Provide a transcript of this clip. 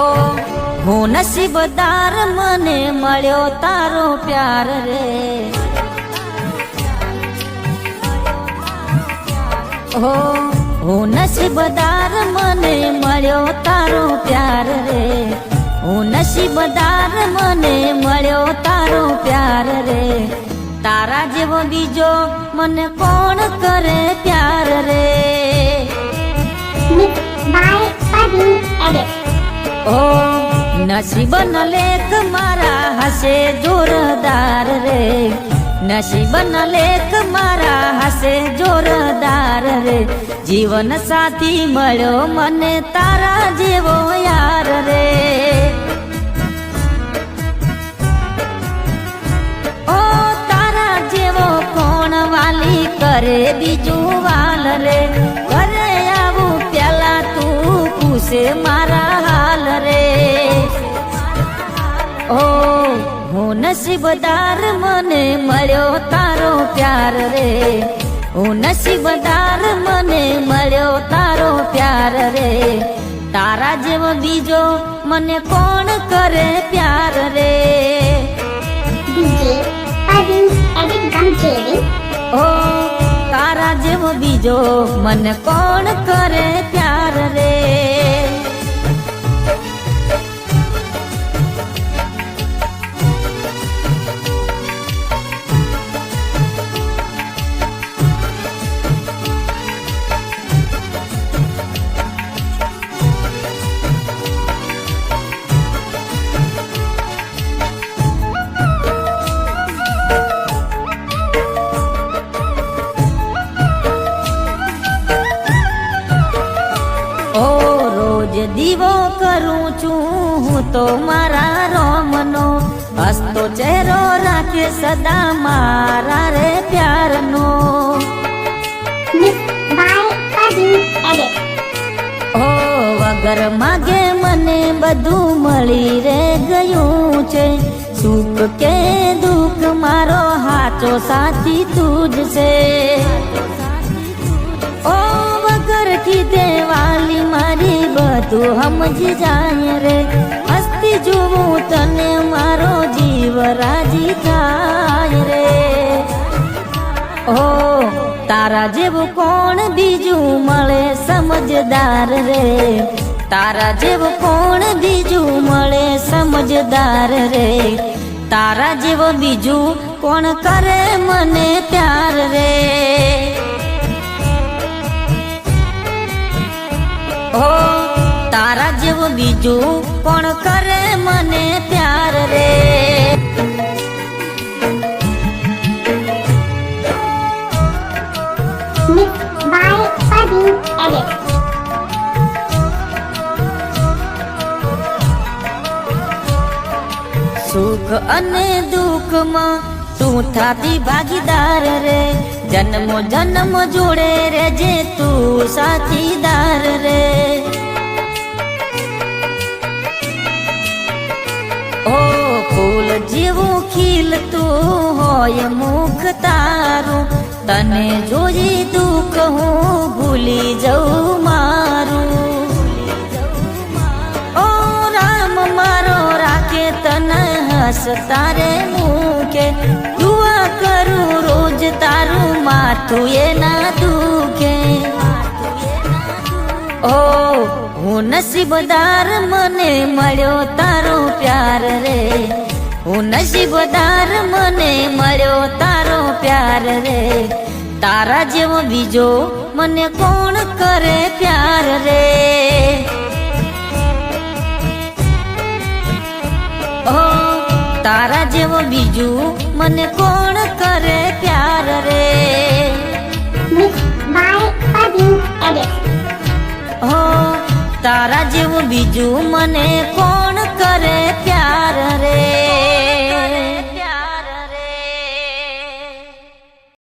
ઓ હું નસીબદાર મને મળ્યો તારો પ્યાર રે. ઓ હું નસીબદાર મને મળ્યો તારો પ્યાર રે. હું નસીબદાર મને મળ્યો તારો પ્યાર રે. તારા જેવો બીજો મને કોણ કરે પ્યાર રે? Fuzzy Edit. ઓ નસીબ ન લેખ મારા હસે જોરદાર રે. નસીબ ન લેખ મારા હસે જોરદાર રે. જીવન સાથી મળ્યો મને તારા જેવો યાર રે. ઓ તારા જેવો કોણ વાલી કરે બીજું વાલ રે? ઘરે આવું પેલા તું પૂછે મારા નસીબદાર મને મળ્યો તારો પ્યાર રે. હું નસીબદાર મને મળ્યો તારો પ્યાર રે. તારા જેવો બીજો મને કોણ કરે પ્યાર રે. ઓ તારા જેવો બીજો મને કોણ કરે પ્યાર દીવો કરું છું હું તો મારા રોમનો. હસતો ચહેરો રાખે સદા મારા રે પ્યારનો. ઓ વગર માગે મને બધું મળી રે ગયું છે. સુખ કે દુઃખ મારો હાચો સાથી તું જ છે. ઓ વગર કીધે વાલી મારી બધું સમજી જાય રે હસ્તી જોવું તને મારો જીવ રાજી થાય રે ઓ તારા જેવું કોણ બીજું મળે સમજદાર રે તારા જેવું કોણ બીજું મળે સમજદાર રે તારા જેવો બીજું કોણ કરે મને પ્યાર રે બીજું કોણ કરે મને પ્યાર રે. સુખ અને દુઃખમાં તું થાતી ભાગીદાર રે જન્મ જન્મ જોડે રે જે તું સાથીદાર રે ખીલતું હોય મુખ તારું. તને જોઈ દુઃખ હું ભૂલી જઉં મારું. ઓ રામ, મારો રાખે તને હસ તારે મૂકે. દુઆ કરું રોજ તારું માથું એ ના દુખે. ઓ, હું નસીબદાર મને મળ્યો તારો પ્યાર રે. હું નસીબદાર મને મળ્યો તારો પ્યાર રે. તારા જેવો બીજો મને કોણ કરે પ્યાર રે? ઓ તારા જેવો બીજું મને કોણ કરે પ્યાર રે. હો તારા જેવું બીજું મને કોણ કરે